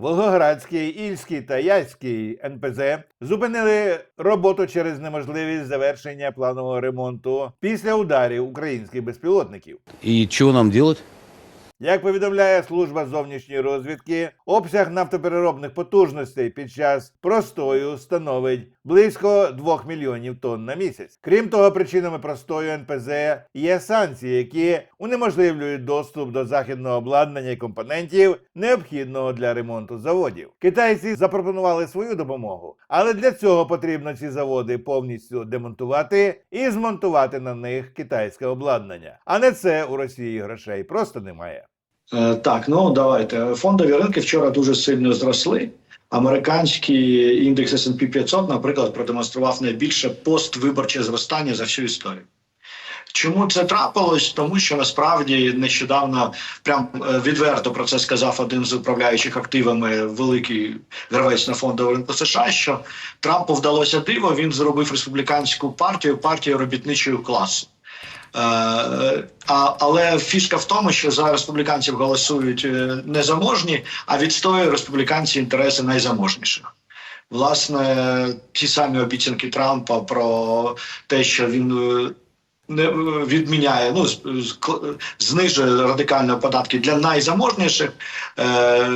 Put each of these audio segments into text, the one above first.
Волгоградський, Ільський та Яський НПЗ зупинили роботу через неможливість завершення планового ремонту після ударів українських безпілотників. І що нам делать? Як повідомляє служба зовнішньої розвідки, обсяг нафтопереробних потужностей під час простою становить близько 2 мільйонів тонн на місяць. Крім того, причинами простою НПЗ є санкції, які унеможливлюють доступ до західного обладнання і компонентів, необхідного для ремонту заводів. Китайці запропонували свою допомогу, але для цього потрібно ці заводи повністю демонтувати і змонтувати на них китайське обладнання. А не це у Росії грошей просто немає. Е, Так, ну давайте. Фондові ринки вчора дуже сильно зросли. Американський індекс S&P 500, наприклад, продемонстрував найбільше поствиборче зростання за всю історію. Чому це трапилось? Тому що насправді нещодавно прям е, відверто про це сказав один з управляючих активами великий гравець на фондовому ринку США. Що Трампу вдалося диво. Він зробив республіканську партію партію робітничого класу. Е, а, але фішка в тому, що за республіканців голосують незаможні, а відстоює республіканці інтереси найзаможніших. Власне, ті самі обіцянки Трампа про те, що він е, е, відміняє, ну з- з- кл- знижує радикально податки для найзаможніших, е,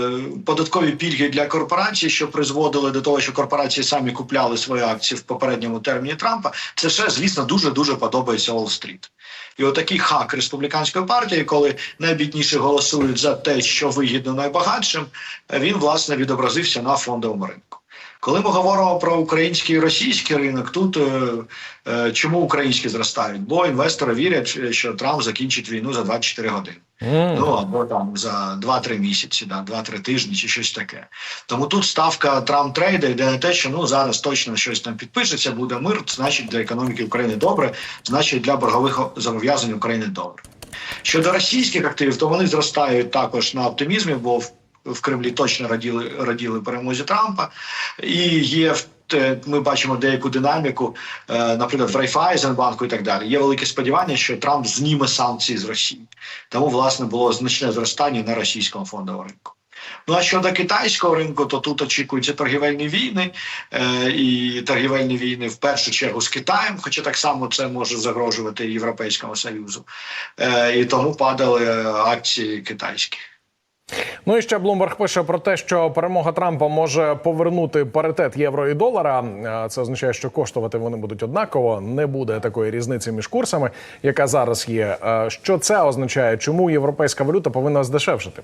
податкові пільги для корпорацій, що призводили до того, що корпорації самі купляли свої акції в попередньому терміні Трампа. Це все, звісно, дуже дуже подобається Уолл-стріт. І отакий хак республіканської партії, коли найбідніші голосують за те, що вигідно найбагатшим, він власне відобразився на фондовому ринку. Коли ми говоримо про український і російський ринок, тут е, е, чому українські зростають? Бо інвестори вірять, що Трамп закінчить війну за 24 години. Ну або там за 2-3 місяці, да, 2-3 тижні чи щось таке. Тому тут ставка Трамп трейда йде на те, що ну зараз точно щось там підпишеться, буде мир, значить для економіки України добре, значить для боргових зобов'язань України добре. Щодо російських активів, то вони зростають також на оптимізмі, бо в, в Кремлі точно раділи, раділи перемозі Трампа. І є ми бачимо деяку динаміку, е, наприклад, в Райфайзенбанку і так далі. Є велике сподівання, що Трамп зніме санкції з Росії. Тому, власне, було значне зростання на російському фондовому ринку. Ну а щодо китайського ринку, то тут очікуються торгівельні війни, е, і торгівельні війни в першу чергу з Китаєм, хоча так само це може загрожувати Європейському Союзу. Е, і тому падали акції китайські. Ну і ще Блумберг пише про те, що перемога Трампа може повернути паритет євро і долара. Е, Це означає, що коштувати вони будуть однаково. Не буде такої різниці між курсами, яка зараз є. Е, Що це означає? Чому європейська валюта повинна здешевшити?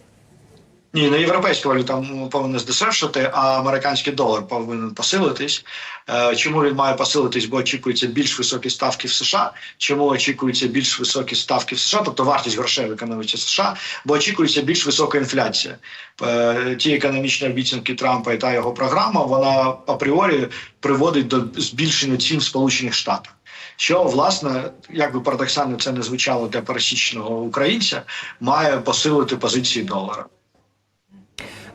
Ні, не європейська валюта повинна здешевшити, а американський долар повинен посилитись. Е, Чому він має посилитись? Бо очікуються більш високі ставки в США. Чому очікуються більш високі ставки в США, тобто вартість грошей в економіці США, бо очікується більш висока інфляція. Е, Ті економічні обіцянки Трампа і та його програма, вона апріорі приводить до збільшення цін в Сполучених Штатах. Що власне, як би парадоксально це не звучало для пересічного українця, має посилити позиції долара.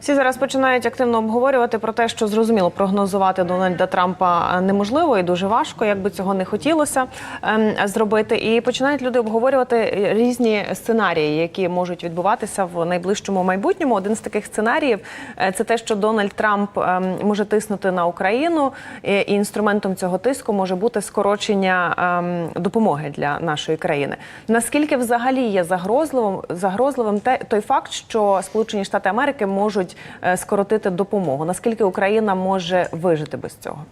Всі зараз починають активно обговорювати про те, що зрозуміло прогнозувати Дональда Трампа неможливо і дуже важко, як би цього не хотілося ем, зробити. І починають люди обговорювати різні сценарії, які можуть відбуватися в найближчому майбутньому. Один з таких сценаріїв е, це те, що Дональд Трамп ем, може тиснути на Україну, і і інструментом цього тиску може бути скорочення ем, допомоги для нашої країни. Наскільки взагалі є загрозливим загрозливим те той факт, що Сполучені Штати Америки можуть е, скоротити допомогу? Наскільки Україна може вижити без цього?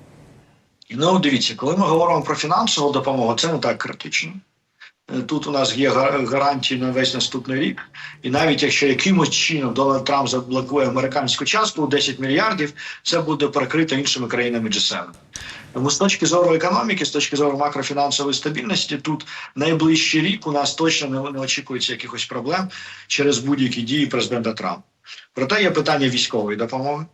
Ну, дивіться, коли ми говоримо про фінансову допомогу, це не так критично. Е, Тут у нас є гарантії на весь наступний рік, і навіть якщо якимось чином Дональд Трамп заблокує американську частку у 10 мільярдів, це буде перекрито іншими країнами G7. Тому з точки зору економіки, з точки зору макрофінансової стабільності, тут найближчий рік у нас точно не очікується якихось проблем через будь-які дії президента Трампа. Проте є питання військової допомоги.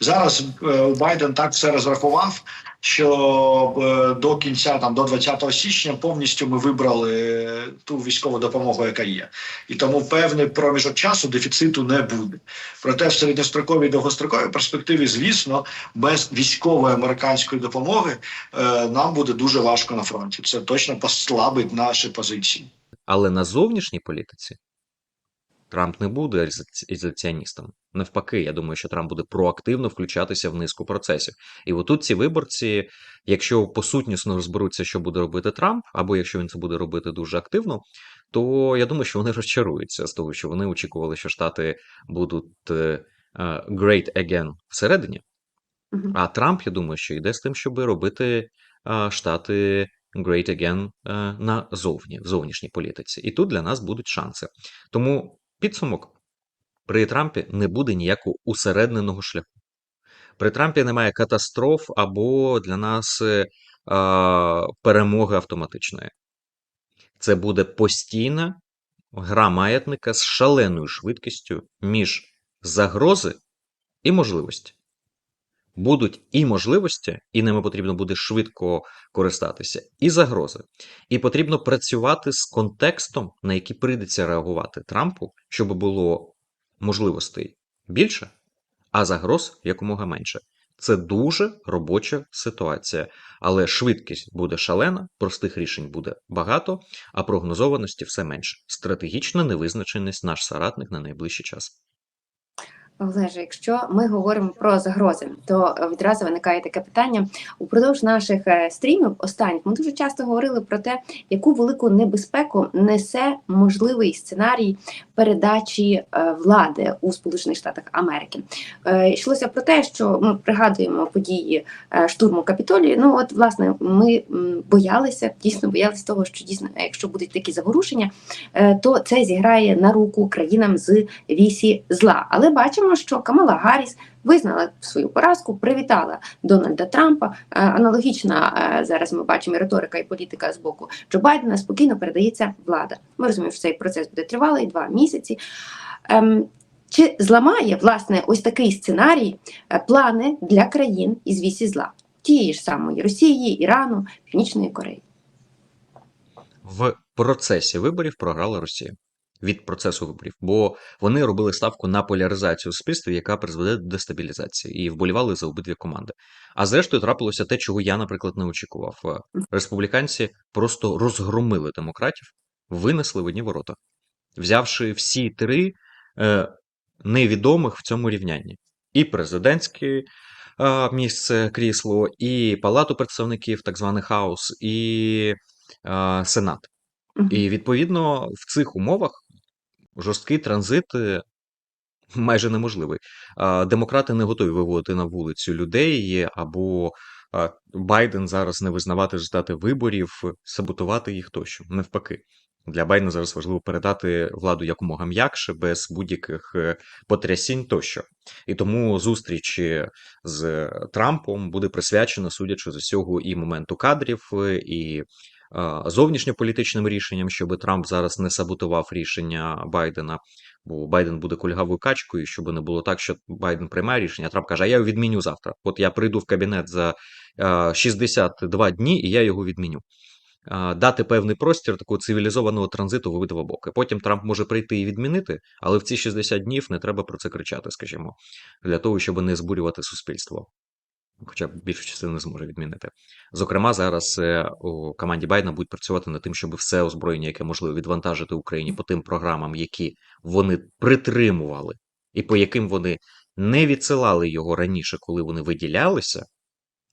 Зараз е, Байден так все розрахував, що е, до кінця, там до 20 січня, повністю ми вибрали ту військову допомогу, яка є, і тому певний проміжок часу дефіциту не буде. Проте в середньостроковій довгостроковій перспективі, звісно, без військової американської допомоги е, нам буде дуже важко на фронті. Це точно послабить наші позиції. Але на зовнішній політиці Трамп не буде ізоляціоністом. Навпаки, я думаю, що Трамп буде проактивно включатися в низку процесів. І отут ці виборці, якщо посутнісно розберуться, що буде робити Трамп, або якщо він це буде робити дуже активно, то я думаю, що вони розчаруються з того, що вони очікували, що Штати будуть е, е, great again всередині. А Трамп, я думаю, що йде з тим, щоб робити е, Штати great again назовні, в зовнішній політиці. І тут для нас будуть шанси. Тому підсумок: при Трампі не буде ніякого усередненого шляху. При Трампі немає катастроф або для нас е, перемоги автоматичної. Це буде постійна гра маятника з шаленою швидкістю між загрози і можливості. Будуть і можливості, і ними потрібно буде швидко користатися, і загрози. І потрібно працювати з контекстом, на який прийдеться реагувати Трампу, щоб було можливостей більше, а загроз якомога менше. Це дуже робоча ситуація, але швидкість буде шалена, простих рішень буде багато, а прогнозованості все менше. Стратегічна невизначеність наш соратник на найближчий час. Олеже, якщо ми говоримо про загрози, то е, відразу виникає таке питання. Упродовж наших е, стрімів останніх ми дуже часто говорили про те, яку велику небезпеку несе можливий сценарій передачі е, влади у Сполучених Штатах Америки. Йшлося про те, що ми пригадуємо події штурму Капітолії. Ну от власне ми боялися, дійсно боялися того, що дійсно, якщо будуть такі заворушення, то це зіграє на руку країнам з вісі зла. Але бачимо, що Камала Гарріс визнала свою поразку, привітала Дональда Трампа. Е, Аналогічна е, зараз ми бачимо риторика і політика з боку Джо Байдена спокійно передається влада. Ми розуміємо, що цей процес буде тривалий два місяці. Ем, чи зламає власне ось такий сценарій е, плани для країн із вісі зла, тієї ж самої Росії, Ірану, Північної Кореї? В процесі виборів програла Росія від процесу виборів, бо вони робили ставку на поляризацію суспільства, яка призведе до дестабілізації, і вболівали за обидві команди. А зрештою трапилося те, чого я, наприклад, не очікував. Е, Республіканці просто розгромили демократів, винесли в одні ворота, взявши всі три е, невідомих в цьому рівнянні: і президентське е, місце крісло, і палату представників, так званий хаус, і е, сенат. І відповідно в цих умовах жорсткий транзит е, майже неможливий. Демократи не готові виводити на вулицю людей, або Байден зараз не визнавати результати виборів, саботувати їх тощо. Навпаки. Для Байдена зараз важливо передати владу якомога м'якше, без будь-яких е, потрясінь тощо. І тому зустріч з Трампом буде присвячена, судячи з усього, і моменту кадрів, е, і зовнішньополітичним рішенням, щоб Трамп зараз не саботував рішення Байдена, бо Байден буде кульгавою качкою, щоб не було так, що Байден приймає рішення, а Трамп каже: А я його відміню завтра. От я прийду в кабінет за е, 62 дні, і я його відміню. Дати певний простір такого цивілізованого транзиту в обидва боки. Потім Трамп може прийти і відмінити, але в ці 60 днів не треба про це кричати, скажімо, для того, щоб не збурювати суспільство. Хоча б більшу частину зможе відмінити. Зокрема, зараз е, у команді Байдена будуть працювати над тим, щоб все озброєння, яке можливо відвантажити Україні по тим програмам, які вони притримували, і по яким вони не відсилали його раніше, коли вони виділялися.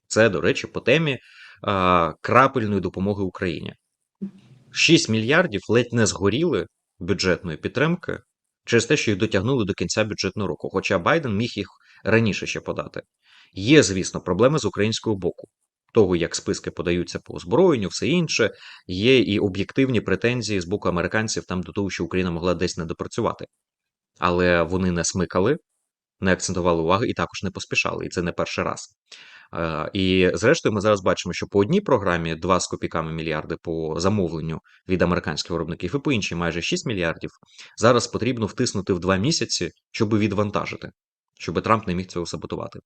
Це, до речі, по темі а, крапельної допомоги Україні. 6 мільярдів ледь не згоріли бюджетної підтримки через те, що їх дотягнули до кінця бюджетного року. Хоча Байден міг їх раніше ще подати. Є, звісно, проблеми з українського боку. Того, як списки подаються по озброєнню, все інше, є і об'єктивні претензії з боку американців там до того, що Україна могла десь не допрацювати. Але вони не смикали, не акцентували увагу і також не поспішали. І це не перший раз. Е, І зрештою, ми зараз бачимо, що по одній програмі 2 з копійками мільярди по замовленню від американських виробників, і по іншій майже 6 мільярдів. Зараз потрібно втиснути в два місяці, щоб відвантажити, щоб Трамп не міг цього саботувати.